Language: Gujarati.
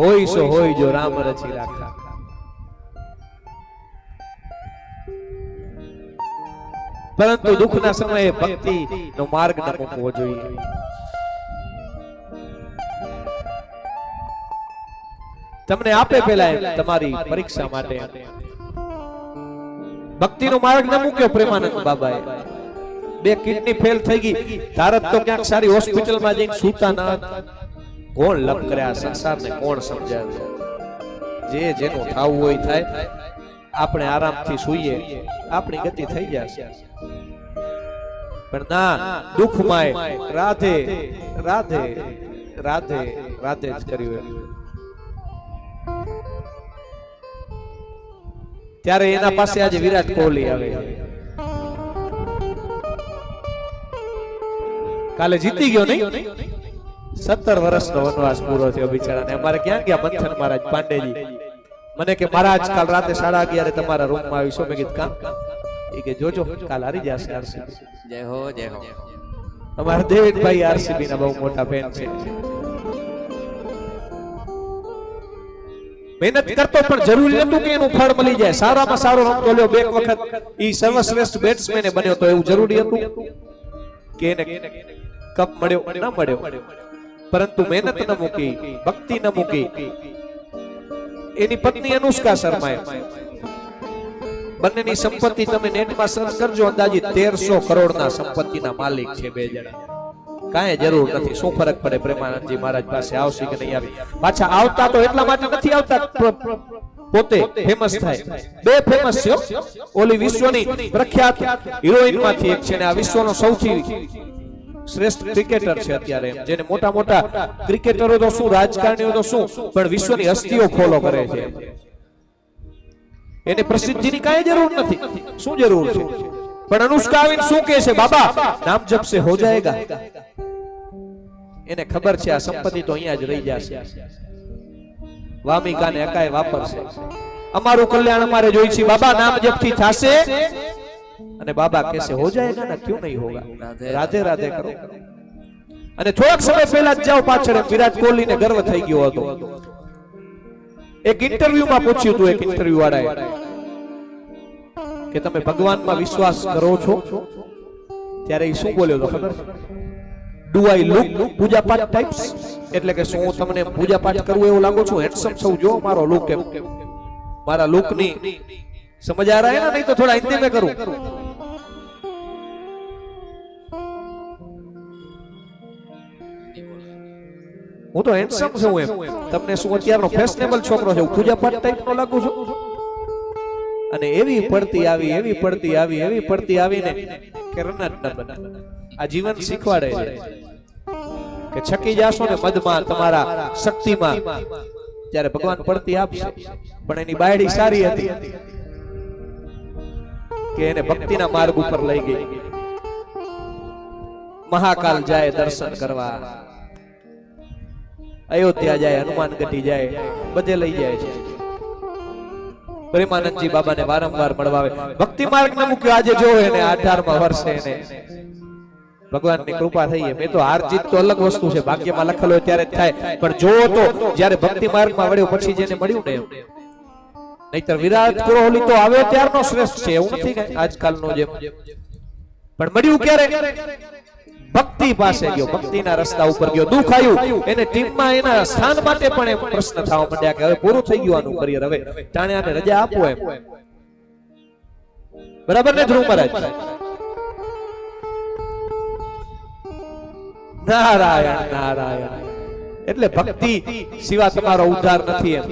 હોય સો હોય જો રામ રચી રાખા. પરંતુ દુઃખના સમયે ભક્તિ નો માર્ગ ન મૂકવો જોઈએ. તમને આપે પેલા તમારી પરીક્ષા માટે. ભક્તિનો માર્ગ ન મૂક્યો પ્રેમાનંદ બાબાએ. બે કિડની ફેલ થઈ ગઈ. તારત તો ક્યાંક સારી હોસ્પિટલમાં જઈને સૂતા ન. કોણ લપ કર્યા સંસારને કોણ સમજાવે જે જેનું થાવું હોય થાય. આપણે આરામથી સૂઈએ. આપણી ગતિ થઈ જશે પણ ના, દુઃખમાંય રાધે રાધે રાધે રાધે જ કર્યું. ત્યારે એના પાસે આજે વિરાટ કોહલી આવે. કાલે જીતી ગયો નહીં? સત્તર વર્ષનો વનવાસ પૂરો થયો બિચારાને. અમારે ક્યાં ગયા મંથન મહારાજ પાંડેજી? મને કે મહારાજ કાલ રાતે સાડા અગિયારે તમારા રૂમમાં આવીશું મેં કીધું કામ એ કે જોજો કાલ હારી જશે આરસીબી. જય હો જય હો. અમારા દેવેનભાઈ આરસીબી ના બહુ મોટા ફેન છે. મહેનત કરતો પણ જરૂરી નતું કે એનું ફળ મળી જાય. સારામાં સારો રમતો લ્યો બે વખત ઈ સર્વશ્રેષ્ઠ બેટ્સમેન બન્યો તો એવું જરૂરી હતું કે એને કપ મળ્યો ન મળ્યો? પરંતુ મહેનત ન મૂકી, ભક્તિ ન મૂકી. એની પત્ની અનુષ્કા શર્માએ. બંનેની સંપત્તિ તમે નેટમાં સર્ચ કરજો, અંદાજિત તેરસો કરોડના સંપત્તિના માલિક છે બે જણા. કાંઈ જરૂર નથી, શું ફરક પડે? પ્રેમાનંદજી મહારાજ પાસે આવશે કે નહીં આવી? પાછા આવતા તો એટલા માટે નથી આવતા પોતે ફેમસ થાય. બે ફેમસ છે ઓલી વિશ્વની પ્રખ્યાત હિરોઈન એક છે ને આ વિશ્વનો સૌથી શ્રેષ્ઠ ક્રિકેટર છે અત્યારે. જેને મોટા મોટા ક્રિકેટરો તો શું રાજકારણીઓ તો શું પણ વિશ્વની હસ્તીઓ ફોલો કરે છે. એને પ્રસિદ્ધિની કાંઈ જરૂર નથી. શું જરૂર છે? પણ અનુષ્કા આવીને શું કહે છે? બાબા નામ જપશે હો જાયેગા. એને ખબર છે આ સંપત્તિ તો અહીંયા જ રહી જશે. વામિકાને અકાય વાપરશે. અમારું કલ્યાણ અમારે જોઈ છે બાબા નામ જપથી થાશે. અને બાબા કહેશે હો જાયેગા ના ક્યું નહીં હોગા? રાધે રાધે કરો. અને થોડાક સમય પહેલા જ જાઓ પાછળ વિરાટ કોહલીને ગર્વ થઈ ગયો હતો. એક ઇન્ટરવ્યુમાં પૂછ્યું હતું એક ઇન્ટરવ્યુ વાળાએ કે તમે ભગવાનમાં વિશ્વાસ કરો છો? ત્યારે એ શું બોલ્યો હતો ખબર ડુ આઈ લુક પૂજા પાઠ ટાઈપ્સ એટલે કે શું હું તમને પૂજા પાઠ કરું એવું લાગુ છું? હેન્ડસમ સૌ જો મારો લુક એમ. મારા લુક ની સમજ આ રહા હે ના નહીં તો થોડા હિન્દી में करूं હું તો હેન્ડસમ છું એમ તમને શું અત્યારનો ફેશનેબલ છોકરો છે હું પૂજા પાઠ ટાઈપ નો લાગુ છું અને એવી પડતી આવી એવી પડતી આવી એવી પડતી આવીને કે રનત ન બને આ જીવન શીખવાડે છે કે છકી જાશો ને મદમાં તમારા શક્તિમાં ત્યારે ભગવાન પડતી આપશે પણ એની બાયડી સારી હતી કે એને ભક્તિના માર્ગ ઉપર લઈ ગઈ. મહાકાલ જાય દર્શન કરવા. અયોધ્યા જાય, હનુમાન ગઢી જાય, બધે લઈ જાય છે. પ્રેમાનંદજી બાબાને વારંવાર મળવા આવે ભક્તિ માર્ગ ને મૂક્યો, આજે જો એને 18માં વર્ષે એને. ભગવાનની કૃપા થઈ મેં તો હાર જીત તો અલગ વસ્તુ છે. ભાગ્યમાં લખેલો ત્યારે થાય. પણ જો તો, જયારે ભક્તિ માર્ગમાં વળ્યો, પછી જેને મળ્યું ને નહીતર વિરાટ કોહલી તો આવ્યો ત્યારનો શ્રેષ્ઠ છે, એવું નથી આજકાલનો જેમ પણ મળ્યું ક્યારે? ભક્તિ પાસે ગયો, ભક્તિના રસ્તા ઉપર ગયો દુઃખ આવ્યું એને ટીમમાં એના સ્થાન માટે પણ એમ પ્રશ્ન થવા માંડ્યા કે હવે પૂરું થઈ ગયું આનું કરિયર, હવે તાણે આને રજા આપો એમ. બરાબર ને, ધ્રુવ મહારાજ? નારાયણ નારાયણ. એટલે ભક્તિ સિવાય તમારો ઉદ્ધાર નથી એમ.